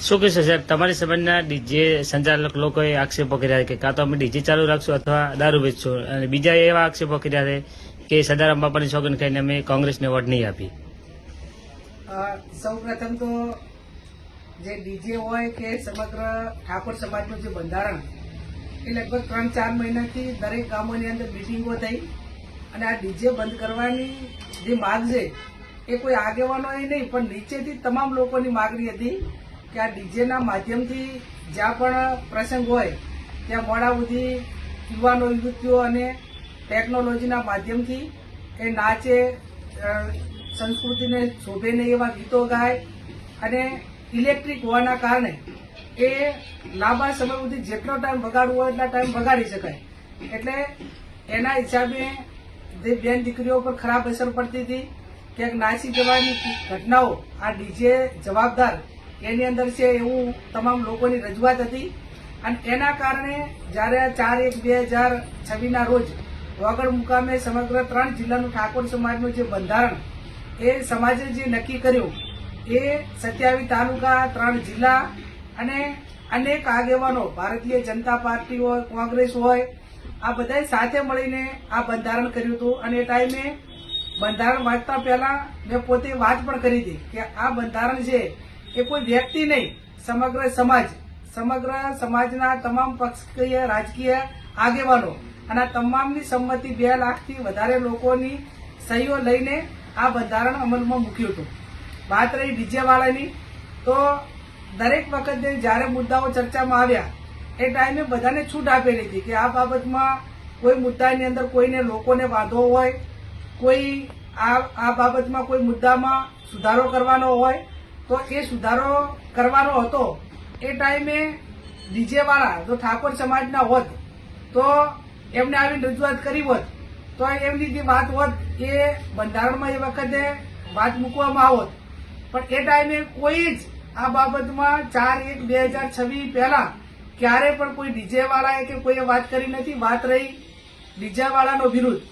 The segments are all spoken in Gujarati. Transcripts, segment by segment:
શું કહેશો સાહેબ? તમારી સમાજના ડીજે સંચાલક લોકોએ આક્ષેપો કર્યા કે કાં તો અમે ડીજે ચાલુ રાખશું અથવા દારૂ વેચશું? અને બીજા એવા આક્ષેપો કર્યા છે કે સદારામ બાપાની સોગન ખાઈને અમે કોંગ્રેસને વોટ નહીં આપી સૌ પ્રથમ તો જે ડીજે હોય કે સમગ્ર ઠાકોર સમાજનું જે બંધારણ, એ લગભગ ત્રણ ચાર મહિનાથી દરેક ગામોની અંદર મિટિંગો થઈ અને આ ડીજે બંધ કરવાની જે માંગ છે, એ કોઈ આગેવાનો એ નહીં, પણ નીચેથી તમામ લોકોની માગણી હતી કે આ ડીજેના માધ્યમથી જ્યાં પણ પ્રસંગ હોય, ત્યાં મોડા સુધી યુવાનો, યુવતીઓ અને ટેકનોલોજીના માધ્યમથી એ નાચે સંસ્કૃતિને શોભે નહીં એવા ગીતો ગાય અને ઇલેક્ટ્રિક હોવાના કારણે એ લાંબા સમય સુધી જેટલો ટાઈમ વગાડવો હોય એટલા ટાઈમ વગાડી શકાય. એટલે એના હિસાબે જે બેન દીકરીઓ પર ખરાબ અસર પડતી હતી, ક્યાંક નાસી જવાની ઘટનાઓ, આ ડીજે જવાબદાર એની અંદર છે, એવું તમામ લોકોની રજૂઆત હતી. અને એના કારણે જ્યારે ચાર એક બે હજાર છવ્વીસના રોજ વગડ મુકામે સમગ્ર ત્રણ જિલ્લાનું ઠાકોર સમાજનું જે બંધારણ એ સમાજે જે નક્કી કર્યું, એ સત્યાવીસ તાલુકા, ત્રણ જિલ્લા અને અનેક આગેવાનો, ભારતીય જનતા પાર્ટી હોય, કોંગ્રેસ હોય, આ બધાએ સાથે મળીને આ બંધારણ કર્યું હતું. અને એ ટાઈમે બંધારણ વાંચતા પહેલા મેં પોતે વાત પણ કરી હતી કે આ બંધારણ છે એ કોઈ વ્યક્તિ નહીં, સમગ્ર સમાજ, સમગ્ર સમાજના તમામ પક્ષીય રાજકીય આગેવાનો અને તમામની સંમતિ બે લાખથી વધારે લોકોની સહીઓ લઈને આ બંધારણ અમલમાં મૂક્યું હતું. વાત રહી વિજયવાળાની, તો દરેક વખતે જ્યારે મુદ્દાઓ ચર્ચામાં આવ્યા, એ ટાઈમે બધાને છૂટ આપેલી હતી કે આ બાબતમાં કોઈ મુદ્દાની અંદર કોઈને લોકોને વાંધો હોય, કોઈ આ આ બાબતમાં કોઈ મુદ્દામાં સુધારો કરવાનો હોય તો એ સુધારો કરવાનો હતો. એ ટાઈમે ડીજે વાળા જો ઠાકોર સમાજના હોત, તો એમને આવીને રજૂઆત કરી હોત, તો એમની જે વાત હોત, એ બંધારણમાં એ વખતે વાત મૂકવામાં આવત. પણ એ ટાઈમે કોઈ જ આ બાબતમાં ચાર એક બે હજાર છવ્વીસ પહેલા ક્યારે પણ કોઈ ડીજે વાળાએ કે કોઈએ વાત કરી નથી, વાત રહી ડીજે વાળાનો વિરુદ્ધ.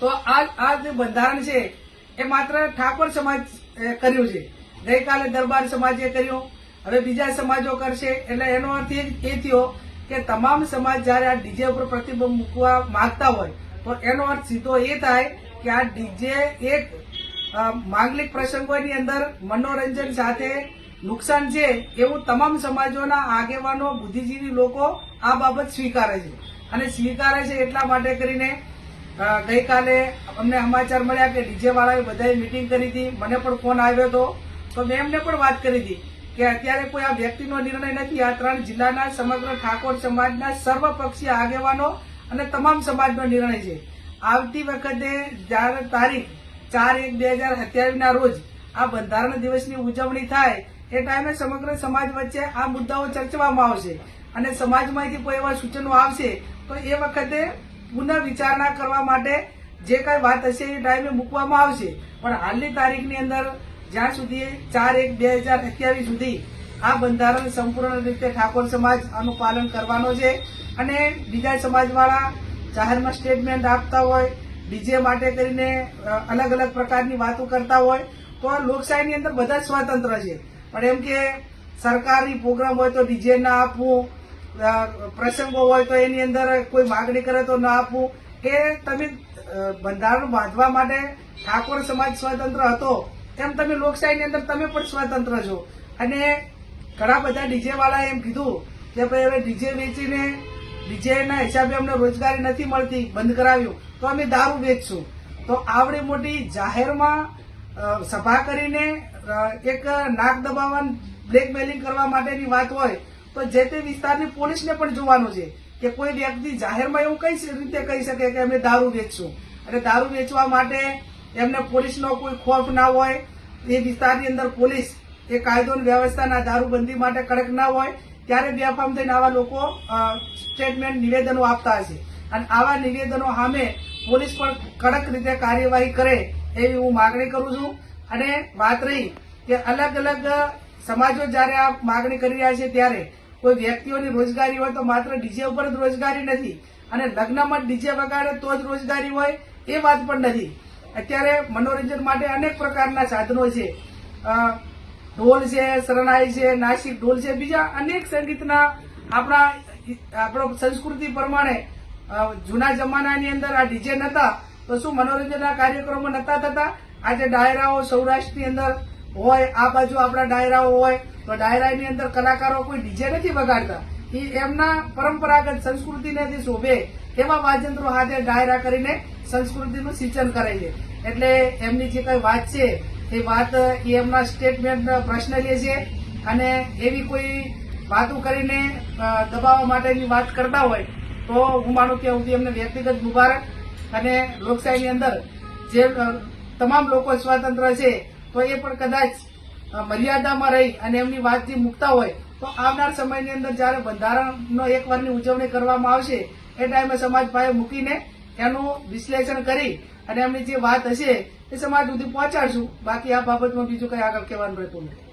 તો આ જે બંધારણ છે, એ માત્ર ઠાકોર સમાજ કર્યું છે. ગઈકાલે દરબાર સમાજે કર્યું. હવે બીજા સમાજો કરશે. એટલે એનો અર્થ એ થયો કે તમામ સમાજ જયારે આ ડીજે ઉપર પ્રતિબંધ મૂકવા માંગતા હોય, તો એનો અર્થ સીધો એ થાય કે આ ડીજે એક માંગલિક પ્રસંગોની અંદર મનોરંજન સાથે નુકસાન છે એવું તમામ સમાજોના આગેવાનો, બુદ્ધિજીવી લોકો આ બાબત સ્વીકારે છે. અને સ્વીકારે છે એટલા માટે કરીને ગઈકાલે અમને સમાચાર મળ્યા કે ડીજે વાળાએ બધાએ મિટિંગ કરી હતી. મને પણ ફોન આવ્યો હતો. તો મેં એમને પણ વાત કરી હતી કે અત્યારે કોઈ આ વ્યક્તિનો નિર્ણય નથી. આ ત્રણ જિલ્લાના સમગ્ર ઠાકોર સમાજના સર્વપક્ષીય આગેવાનો અને તમામ સમાજનો નિર્ણય છે. આવતી વખતે જ્યારે તારીખ ચાર એક બે હજાર સત્યાવીસના રોજ આ બંધારણ દિવસની ઉજવણી થાય, એ ટાઈમે સમગ્ર સમાજ વચ્ચે આ મુદ્દાઓ ચર્ચવામાં આવશે અને સમાજમાંથી કોઈ એવા સૂચનો આવશે, તો એ વખતે પુનઃ વિચારણા કરવા માટે જે કાંઈ વાત હશે એ ટાઈમે મૂકવામાં આવશે. પણ હાલની તારીખની અંદર જ્યાં સુધી ચાર એક બે હજાર અઠ્યાવીસ સુધી આ બંધારણ સંપૂર્ણ રીતે ઠાકોર સમાજ આનું પાલન કરવાનો છે. અને બીજા સમાજવાળા જાહેરમાં સ્ટેટમેન્ટ આપતા હોય, ડીજે માટે કરીને અલગ અલગ પ્રકારની વાતો કરતા હોય, તો લોકશાહીની અંદર બધા જ સ્વતંત્ર છે. પણ એમ કે સરકારી પ્રોગ્રામ હોય તો ડીજે ના આપવું પ્રસંગો હોય તો એની અંદર કોઈ માગણી કરે તો ના આપવું. એ તમે બંધારણ બાંધવા માટે ઠાકોર સમાજ સ્વતંત્ર હતો એમ તમે લોકશાહીની અંદર તમે પણ સ્વતંત્ર છો? અને ઘણા બધા ડીજે વાળા એમ કીધું કે ભાઈ હવે ડીજે વેચીને, ડીજેના હિસાબે અમને રોજગારી નથી મળતી, બંધ કરાવ્યું. તો અમે દારૂ વેચશું. તો આવડી મોટી જાહેરમાં સભા કરીને એક નાક દબાવવા બ્લેકમેલિંગ કરવા માટેની વાત હોય, તો જે તે વિસ્તારની પોલીસને પણ જોવાનું છે કે કોઈ વ્યક્તિ જાહેરમાં એવું કઈ રીતે કહી શકે કે અમે દારૂ વેચશું? અને દારૂ વેચવા માટે એમને પોલીસનો કોઈ ખોફ ના હોય, એ વિસ્તારની અંદર પોલીસ એ કાયદો વ્યવસ્થાના દારૂબંધી માટે કડક ના હોય, ત્યારે બેફામ થઈને આવા લોકો સ્ટેટમેન્ટ નિવેદનો આપતા હશે અને આવા નિવેદનો સામે પોલીસ પણ કડક રીતે કાર્યવાહી કરે એવી હું માગણી કરું છું. અને વાત રહી કે અલગ અલગ સમાજો જ્યારે આ માગણી કરી રહ્યા છે ત્યારે કોઈ વ્યક્તિઓની રોજગારી હોય તો માત્ર ડીજે ઉપર જ રોજગારી નથી. અને લગ્નમાં ડીજે વગાડે તો જ રોજગારી હોય, એ વાત પણ નથી. અત્યારે મનોરંજન માટે અનેક પ્રકારના સાધનો છે. ઢોલ છે, શરણાઈ છે, નાસિક ઢોલ છે, બીજા અનેક સંગીતના આપણા આપણો સંસ્કૃતિ પ્રમાણે જૂના જમાનાની અંદર આ ડીજે નતા, તો શું મનોરંજનના કાર્યક્રમો નતા થતા? આજે ડાયરાઓ સૌરાષ્ટ્રની અંદર હોય, આ બાજુ આપણા ડાયરાઓ હોય, તો ડાયરાની અંદર કલાકારો કોઈ ડીજે નથી વગાડતા. એ એમના પરંપરાગત સંસ્કૃતિને જે શોભે. એવા વાજંત્રો હાથે ડાયરા કરીને સંસ્કૃતિનું સિંચન કરે છે. એટલે એમની જે કઈ વાત છે, એ વાત એ એમના સ્ટેટમેન્ટ પ્રશ્ન લે છે અને એવી કોઈ વાતો કરીને દબાવવા માટેની વાત કરતા હોય, તો હું માનું કે હું એમને વ્યક્તિગત મુબારક અને લોકશાહીની અંદર જે તમામ લોકો સ્વતંત્ર છે, તો એ પણ કદાચ મર્યાદામાં રહી અને એમની વાત જે મૂકતા હોય, તો આવનાર સમયની અંદર જ્યારે બંધારણનો એક વારની ઉજવણી કરવામાં આવશે, એ ટાઈમે સમાજ પાસે મૂકીને એનું વિશ્લેષણ કરી અને એમની જે વાત હશે એ સમાજ સુધી પહોંચાડશું. બાકી આ બાબતમાં બીજું કઈ આગળ કહેવાનું રહેતું નથી.